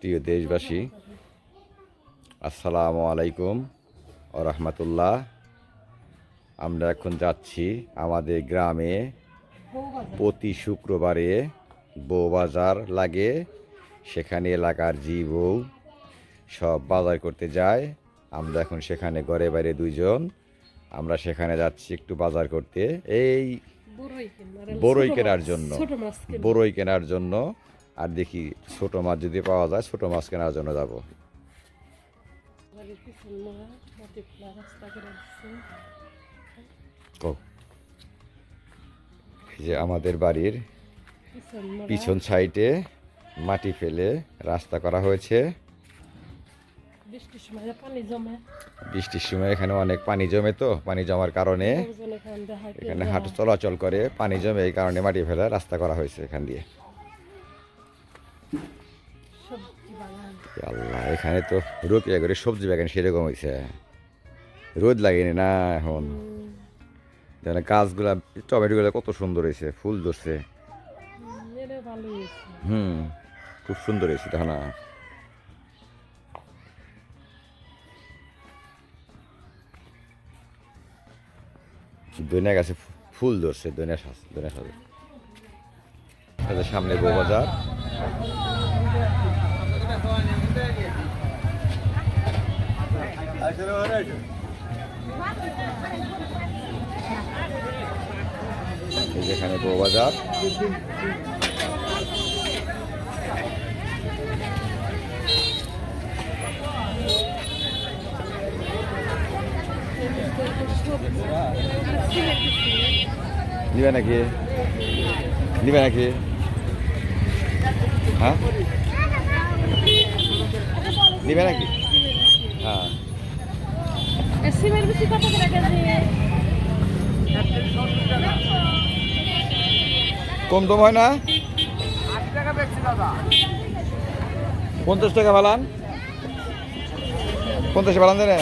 প্রিয় দেশবাসী আসসালামু আলাইকুম ও রহমতুল্লাহ। আমরা এখন যাচ্ছি আমাদের গ্রামে প্রতি শুক্রবারে বউবাজার লাগে। সেখানে এলাকার জি বউ সব বাজার করতে যায়। আমরা এখন সেখানে ঘরে বাইরে দুইজন। আমরা সেখানে যাচ্ছি একটু বাজার করতে। এই ছোট কেনার জন্য। বড়ই কেনার জন্য। আর দেখি ছোট মাছ যদি পাওয়া যায় ছোট মাছ কেনার জন্য যাব। যে আমাদের বাড়ির পিছন সাইডে মাটি ফেলে রাস্তা করা হয়েছে। বৃষ্টির সময় এখানে অনেক পানি জমে তো পানি জমার কারণে এখানে হাঁটু চলাচল করে পানি জমে এই কারণে মাটি ফেলে রাস্তা করা হয়েছে এখান দিয়ে। আল্লাহ এখানে তো রোদ করে সবজি বাগান সেরকম হয়েছে রোদ লাগেনি না এখন। যেন গাছগুলা টমেটোগুলো কত সুন্দর হয়েছে ফুল ধরছে। হুম, খুব সুন্দর হয়েছে দেখো না গাছে ফুল ধরছে দইনা সাজ। সাজে সামনে বউ বাজার। যেখানে বউ বাজার। নিবে নাকি? নিবে নাকি? হ্যাঁ? নিবে নাকি? সিমের বেশি কত করে কেজি কম দাম হয় না? পঞ্চাশ টাকা বালান। পঞ্চাশ বালান দেয় না?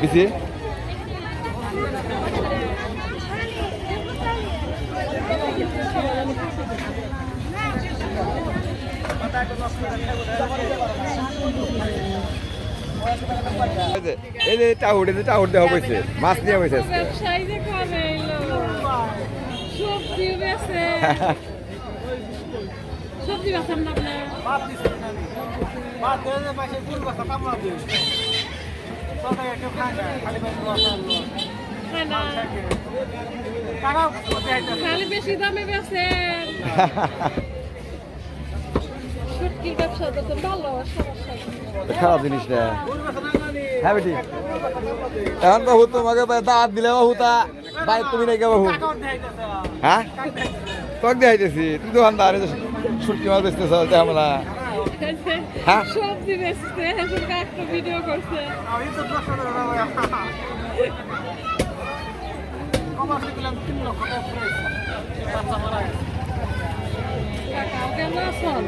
বেশি? এই যে টাউট এই যে টাউট দেওয়া হয়েছে মাছ নিয়ে হয়েছে সবজি বেছে বেছেন না। খালি বেশি দামে বেছেন শুটকির ব্যবসা তো ভালো সমস্যা। খারাপ জিনিস না হ্যাঁ বেটি এখন বাবু তোমাকে দাঁত দিলে বাবু তা ভাই তুমি নাকি বাবু হ্যাঁ? তোকে দেখাইতেছি, তুই দোকানদার ছুটকি মাছ বেচতেছ তেমন হ্যাঁ? না চল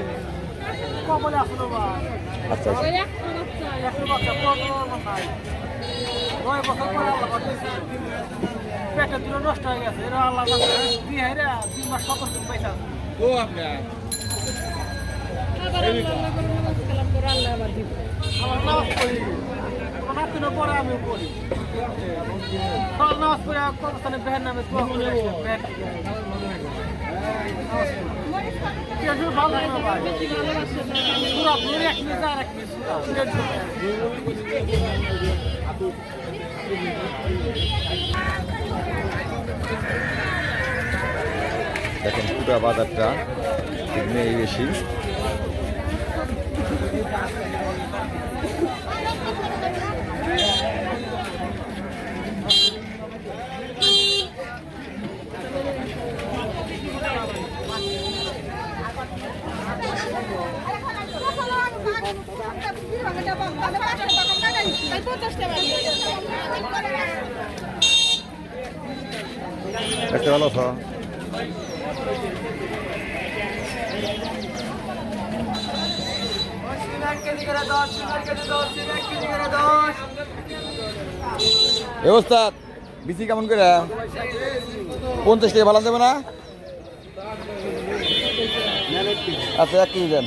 আচ্ছা আচ্ছা। বাচ্চা দুটো নষ্ট হয়ে গেছে এরা আল্লাহ দুই মাস সতেরো দিন পয়সা ও আপনার আমার নামাজ পড়ি। পরে আমিও পড়ি। নামাজ পড়ে কবরস্থানে বেহের নামে দেখেন পুরা বাজারটা বেশি। দেখতে ভালো বিসি কেমন করে? পঞ্চাশ টাকা ভালো দেবে না? আচ্ছা এক কেজি দেন।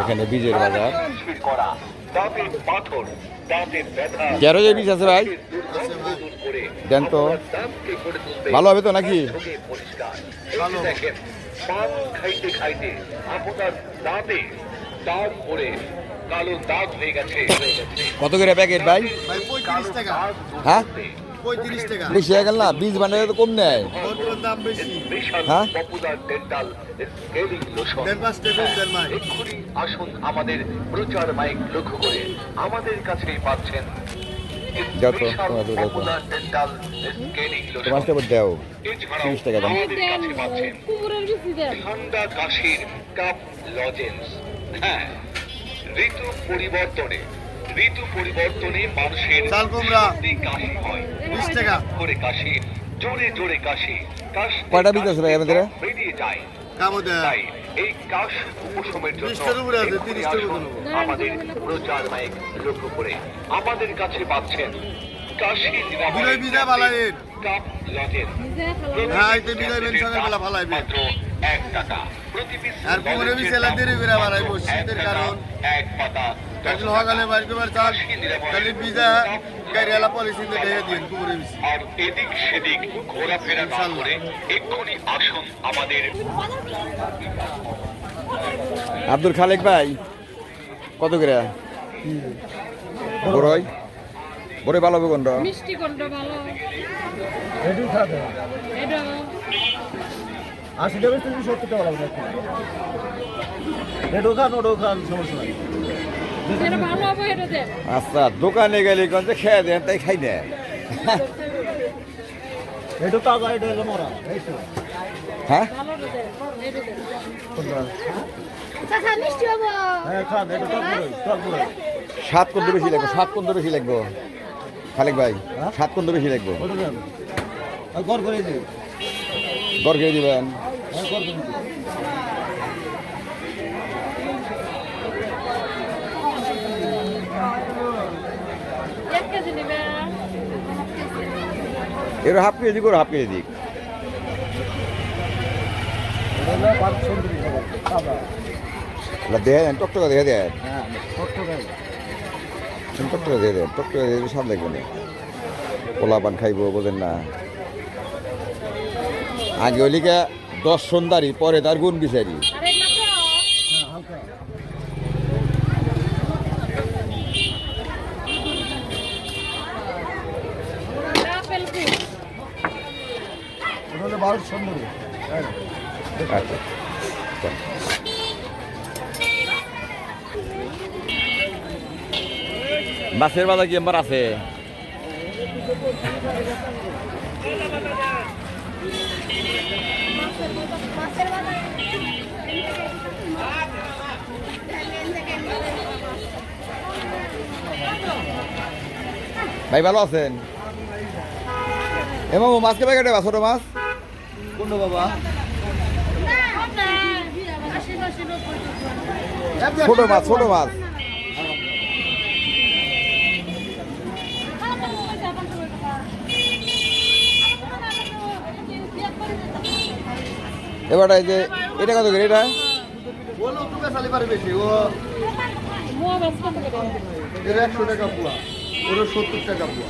এখানে বীজের বাজার। যে বীজ আছে ভাই। দেন তো। ভালো হবে তো নাকি? চোখে পরিষ্কার এই যে দেখেন পান খাইতে খাইতে আপনার দাঁতে দাগ পড়ে কালো দাগ হয়ে গেছে কত করে প্যাকেট ভাই? হ্যাঁ? বেশি হয়ে গেল না? বীজ বানালে তো কম নেয়। হ্যাঁ? আসুন আমাদের প্রচার মাইক লক্ষ্য করে। আমাদের কাছেই পাচ্ছেন যাও তোমার দুটো দাও। পপুলার ডেন্টাল স্কেলিং লোশন তোমার টাকা দেও। এছাড়াও 30 টাকা দাম। আমাদের দেন কাছে পাচ্ছেন কুমড়োর বেশি দেন। ঠান্ডা কাশির কাপ লজেন্স হ্যাঁ ঋতু পরিবর্তনে ঋতু পরিবর্তনে মানুষের চাল কুমড়া। কাশি হয় বিশ টাকা করে কাশি জোরে জোরে কাশি কাশ কয়টা বীজ আছে আমাদের? বেরিয়ে যায় তাই এই কাশ উপশমের জন্য। আমাদের প্রচার মাইক লক্ষ্য করে আমাদের কাছে পাচ্ছেন কাশি নিরাময়ের। কাপ খালাম হ্যাঁ, এই তো বিদায় বেন সকালবেলা ফালাইবে। মাত্র এক টাকা প্রতি পিস আর কুমড়ে বীজ এলা দেরি করে বাড়াইবো, শীতের কারণ। এক পাতা একদিন সকালে বাড়ি করে চাল তাহলে বিজা গাড়িওয়ালা পলিসি ঢেকে দিন বেশি আর এদিক সেদিক ঘোরাফেরা না করে এক্ষুনি আসুন আমাদের আব্দুল খালেক ভাই কত করে? বড়ই? বড়ই ভালো হবে কোনটা? মিষ্টি কোনটা ভালো? এটু খাবে এটা আশি টাকা তুমি সত্তর টাকা লাগবে। এটু খান ওটাও খান সমস্যা নাই। আচ্ছা দোকানে গেলে কোন খেয়ে দেন তাই খাই না এটু তো হ্যাঁ? এটা হব। হ্যাঁ সাত কোন বেশি লাগবে সাত কোন বেশি লাগবে। খালেক ভাই হ্যাঁ? সাত কোন বেশি লাগবে। গড় করে দিবেন। গড় করে দিন। এর হাফ কেজি করে হাফ কেজি দিক। দেন টকটকা দেন টকটকা দিয়ে দেন টকটকা দিয়ে দিলে স্বাদ না। পোলা পান খাইবো, বোঝেন না। আগে ওলিকা দশ সন্ধ্যারি পরে তার গুণ বিচারি আরে না তো হ্যাঁ হালকা আপেল ফ্রুট বারো সুন্দরী। মাছের বাজার কি আমার আছে? ভাই ভালো আছেন? এমন মাছকে প্যাকেটে ছোট মাছ? কোনটা বাবা। ছোট মাছ ছোট মাছ। এবার এই যে এটা কত করে এটা? একশো টাকা পোয়া ওর সত্তর টাকা পোয়া।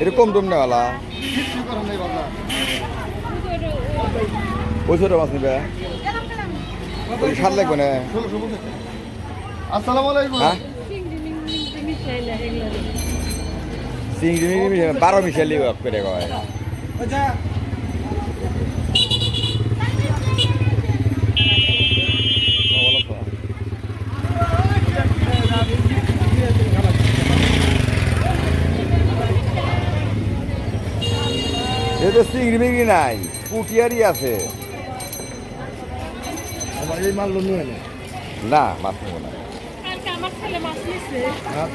এটা কম দম নেওয়ালা কিছু করার নেই বাবা ওই ছোট মাছ নিবে সার লাগবে না হ্যাঁ চিংড়ি বারো মিশালি করে কয় এটা চিংড়ি চিংড়ি নাই পুটিয়ারি আছে। আমার এই মাল নিয়ে নে না মাছ নেব না। কালকে আমার ছেলে মাছ হ্যাঁ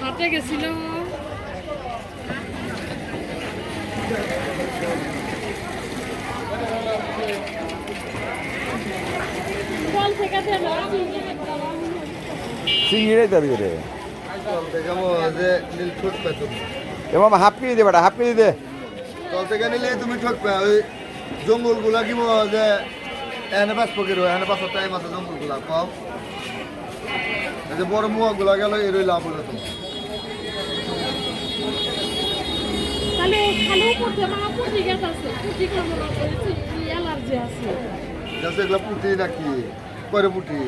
হাটে গেছিল। জল থেকে দেন রে। কেমন যে নীল ঠোঁট পেতো এ হাফ কেজি দে বেটা হাফ কেজি দে। থেকে তুমি ঠকবে ওই জঙ্গলগুলা কি বল যে এনে পাস পকের এনে টাইম আছে জঙ্গলগুলা কম এই যে বড় মুয়াগুলা গেল এরই লাভ হলো তোমার তাহলে খালেও করতে মা পুটি গাছ আছে পুটি করব না অ্যালার্জি আছে। যাচ্ছে এগুলা পুটি নাকি? করে পুটি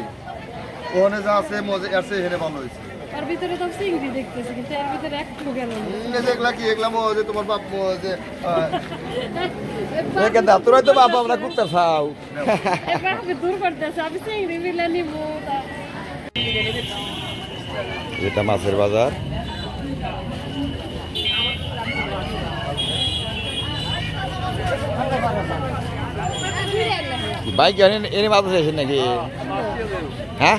ওখানে যা আছে মজা আছে হেরে ভালো হয়েছে। তার ভিতরে তো চিংড়ি দেখতেছি কিন্তু এর ভিতরে একটু গেল না। যে এগুলা কি? এগুলা মজা তোমার বাপ মজা এখান থেকে তোরাই তো বাবা আমরা কুত্তা খাও এবার আমি দূর করতেছে আমি চিংড়ি মিলে নিব এটা মাছের বাজার। বাইক এনে এনে মাছ এসেছেন নাকি? হ্যাঁ।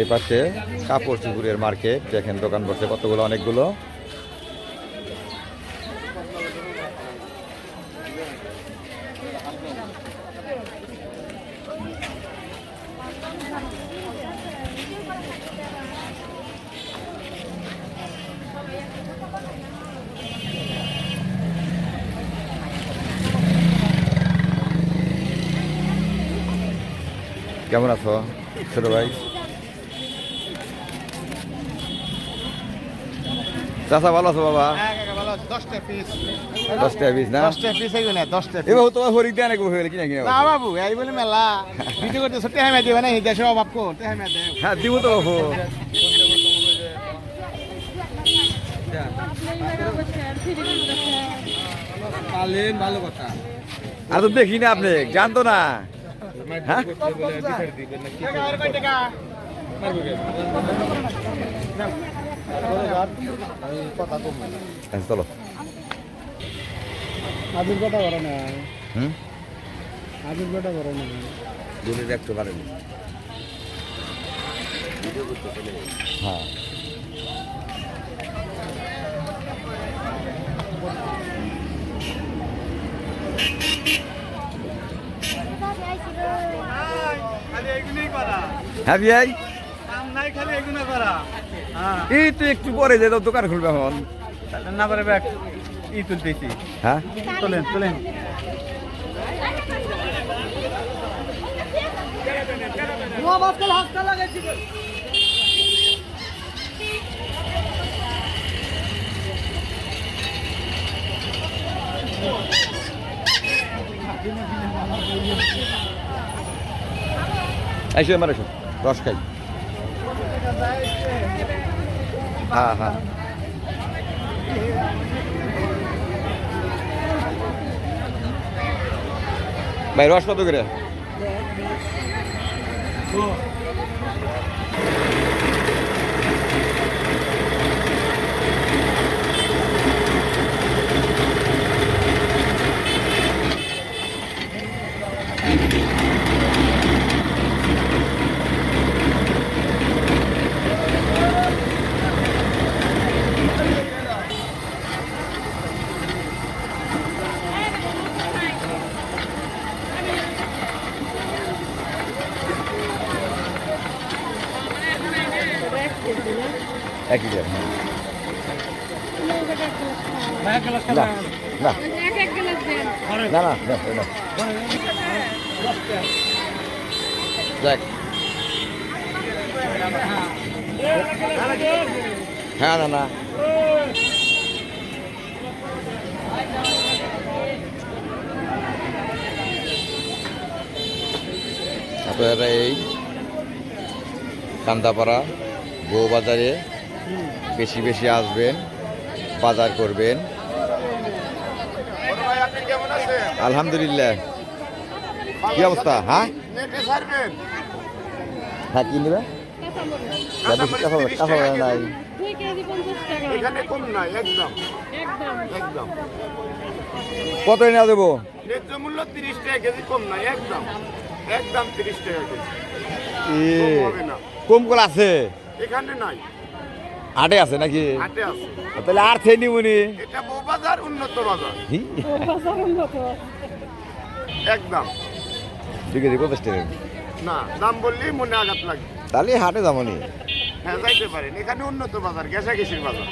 এই পাশে কাপড় চুপুরের মার্কেট। দেখেন দোকান বসে কতগুলো অনেকগুলো। কেমন আছো ছোট ভাই? চাষা ভালো আছো বাবা? দশটা পিস দশটা বিশ না? দশটা পিস হইবে না দশটা এবার তোমার হরিক দেয় নাকি হয়ে কিনা কিনা না বাবু এই বলে মেলা। ভিডিও করতে সত্যি হেমে দিবে না দেশের অভাব কো হ্যাঁ দিব তো বাবু। ভালো কথা। আর তো দেখি না আপনি জানতো না। হ্যাঁ? চলো কথা করো না। হুম? আজুর কথা করো না। দূরে দেখতে পারেন হ্যাঁ। করা। হ্যাঁ নাই খালি এগুলো করা। হ্যাঁ এই তো একটু পরে যে দোকান খুলবে এখন। না পারে ব্যাগ ই তুলতেছি। হ্যাঁ? তোলেন তোলেন। এসো আমার এসো রস খাই। হ্যাঁ হ্যাঁ ভাই রস কত করে একই দাম হ্যাঁ না। আপনারা এই কান্দাপাড়া বউবাজারে বেশি বেশি আসবেন বাজার করবেন কেমন আছেন আলহামদুলিল্লাহ। কি অবস্থা হ্যাঁ? হ্যাঁ কি নেবে? নাই। দুই কেজি পঞ্চাশ টাকা। এখানে কম নাই একদম। একদম। একদম। কত এনে দেবো? ন্যায্য মূল্য তিরিশ টাকা কেজি কম নাই একদম। একদম তিরিশ টাকা কেজি। এ, না। কম করে আছে? এখানে নাই। হাটে আছে নাকি? হাটে আছে। তাহলে আর খেয়ে নিবনি এটা বাজার উন্নত বাজার। ও বাজার উন্নত একদম। কেজি পঞ্চাশ টাকা। না দাম বললেই মনে আঘাত লাগবে তাহলে হাটে যাবনি হ্যাঁ যাইতে পারেন। এখানে উন্নত বাজার গেছা গেছির বাজার।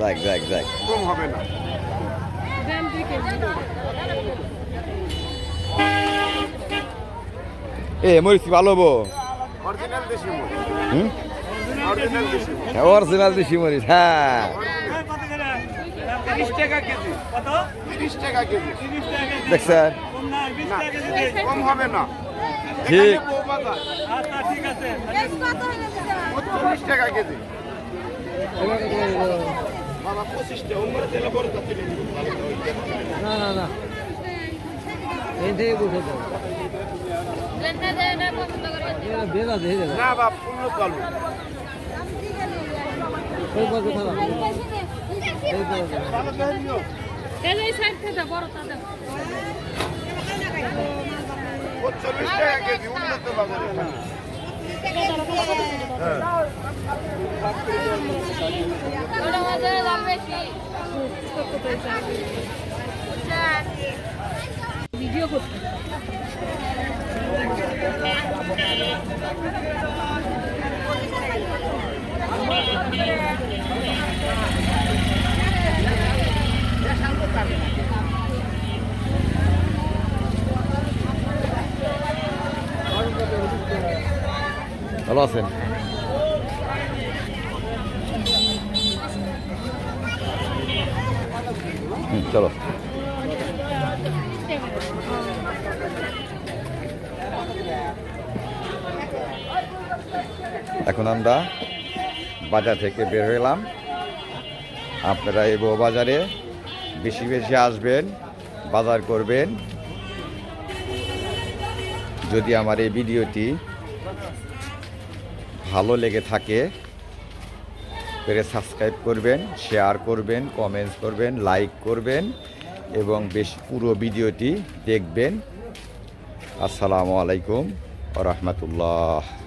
যাক যাক যাক। কম হবে না। এ মরিচ ভালো হব? অরিজিনাল দেশি মুখ হুম? অরিজিনাল দেশি মরিচ। হ্যাঁ টাকা দেখছেন? কম হবে না। ঠিক। চল্লিশ টাকা কেজি। না না না। এই থেকে বসে যাও। এরা বেলা দেখে যাবে। না বাপ পূর্ণ চালু ওই পথে খারাপ এই পথে এই যে এই সাইড থেকে বড় তাদের চল্লিশ টাকা কেজি উন্নত বাজারে ভিডিও করতে। ভালো আছেন? চলো। এখন আমরা বাজার থেকে বের হলাম আপনারা এই বাজারে বেশি বেশি আসবেন, বাজার করবেন। যদি আমার এই ভিডিওটি ভালো লেগে থাকে পেরে সাবস্ক্রাইব করবেন, শেয়ার করবেন কমেন্টস করবেন লাইক করবেন এবং বেশ পুরো ভিডিওটি দেখবেন। আসসালামু আলাইকুম রহমতুল্লাহ।